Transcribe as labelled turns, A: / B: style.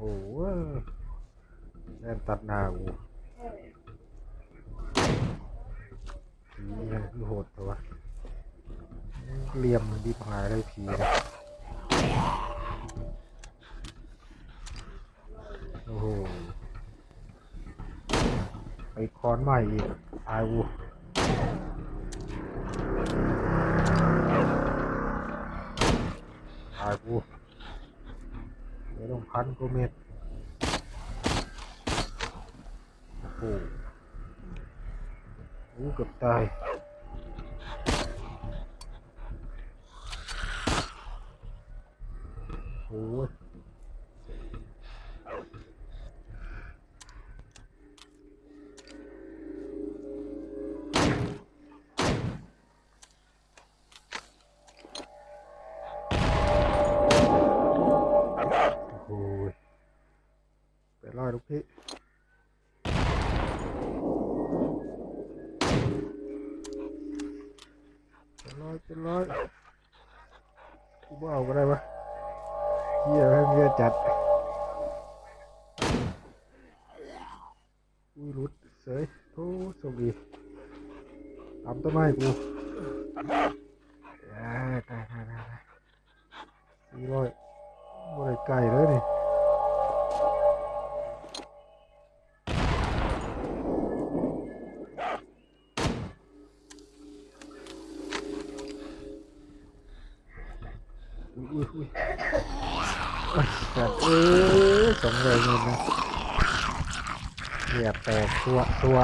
A: หแล่นตัดหน้ากูผีเนี่ยคือโหดตัวะเลี่ยมดิบหายเลยผีนะโอ้โหไปคอนใหม่อีกตายวูตายวู ไม่ต้องพันกูเม็ดโอ้โหเกือบตายโอ้ย ไปรอดลูกพี่เป็นร้อยเป็นร้อยกูบ่เอาก็ได้ปะเฮียให้เมียจัดอุ้ยรุดเสยโอ้โชคดีทำต้นไม้กูอ่าตายตายตายตายสี่ร้อยบ่ได้ไก่เลยนี่ อุ้ยอุ้ยอุ้ยโอ้ยสัตว์เอ้ยสมเลยเงินนะเหยียบแตกตัวตัว